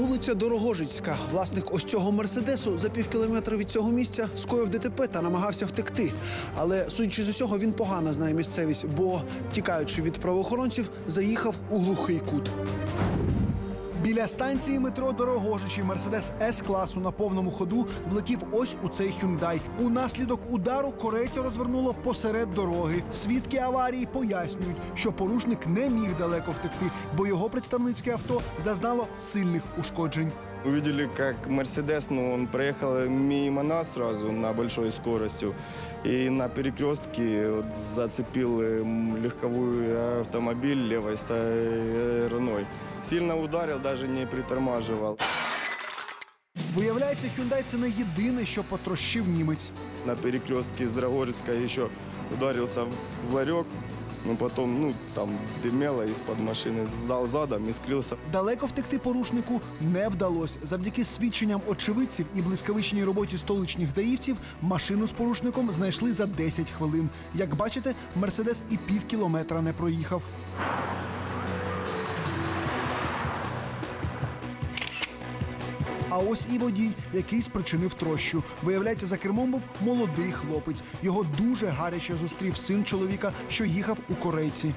Вулиця Дорогожицька. Власник ось цього мерседесу за пів кілометра від цього місця скоїв ДТП та намагався втекти. Але судячи з усього, він погано знає місцевість, бо тікаючи від правоохоронців, заїхав у глухий кут. Біля станції метро Дорогожичі Мерседес С класу на повному ходу влетів ось у цей хюндай. Унаслідок удару корейця розвернуло посеред дороги. Свідки аварії пояснюють, що порушник не міг далеко втекти, бо його представницьке авто зазнало сильних ушкоджень. Увидели, как Мерседес, ну, он проехал мимо нас сразу на большой скоростью. И на перекрестке вот зацепил м, легковой автомобиль левой стороной. Сильно ударил, даже не притормаживал. Виявляється, Hyundai – це не єдине, що потрощив німець. На перекрестке с Драгожицка еще ударился в ларек. Ну, потом, ну, там дымело из-под машины. Сдал задом и скрылся. Далеко втекти порушнику не вдалося. Завдяки свідченням очевидців і блискавичній роботі столичних даївців машину з порушником знайшли за 10 хвилин. Як бачите, мерседес і пів кілометра не проїхав. А ось і водій, який спричинив трощу. Виявляється, за кермом був молодий хлопець. Його дуже гаряче зустрів син чоловіка, що їхав у корейці.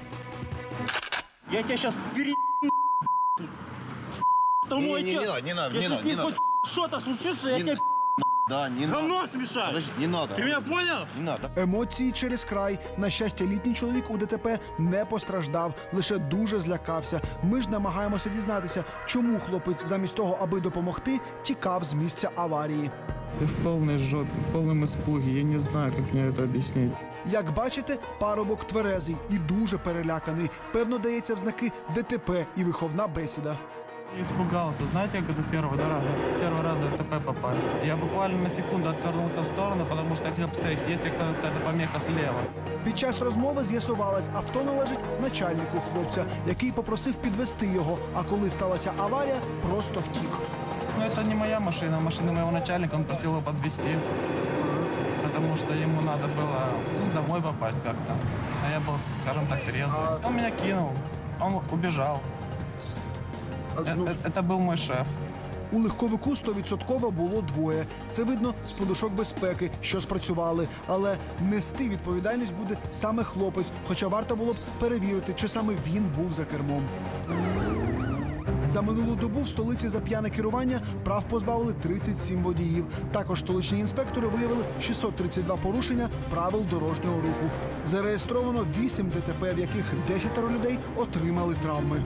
Я тебе зараз пере... Тому Не, мой не, не отец. надо, не надо, не Если надо, не ним не хоть что-то случится, я надо. Да, не говно надо. смешаю. Подожди, не надо. Ты меня понял? Не надо. Емоції через край. На щастя, літній чоловік у ДТП не постраждав, лише дуже злякався. Ми ж намагаємося дізнатися, чому хлопець замість того, аби допомогти, тікав з місця аварії. Я в полной жопе, в полном испуге. Я не знаю, как мне это объяснить. Як бачите, парубок тверезий і дуже переляканий. Певно, дається в знаки ДТП і виховна бесіда. Я испугался. Знаете, когда первый раз, первый раз в ДТП попасть? Я буквально на секунду отвернулся в сторону, потому что я хотел посмотреть, есть ли кто- какая-то помеха слева. Під час розмови з'ясувалось, авто належить начальнику хлопця, який попросив підвести його. А коли сталася аварія, просто втік. Но это не моя машина, машина моего начальника, он просил его подвезти. Потому что ему надо было ну, домой попасть как-то. А я был, скажем так, трезвый. Он меня кинул, он убежал. Э- Ну, э- Это был мой шеф. У легковику 100% було двоє. Це видно з подушок безпеки, що спрацювали. Але нести відповідальність буде саме хлопець. Хоча варто було б перевірити, чи саме він був за кермом. За минулу добу в столиці за п'яне керування прав позбавили 37 водіїв. Також столичні інспектори виявили 632 порушення правил дорожнього руху. Зареєстровано 8 ДТП, в яких 10 людей отримали травми.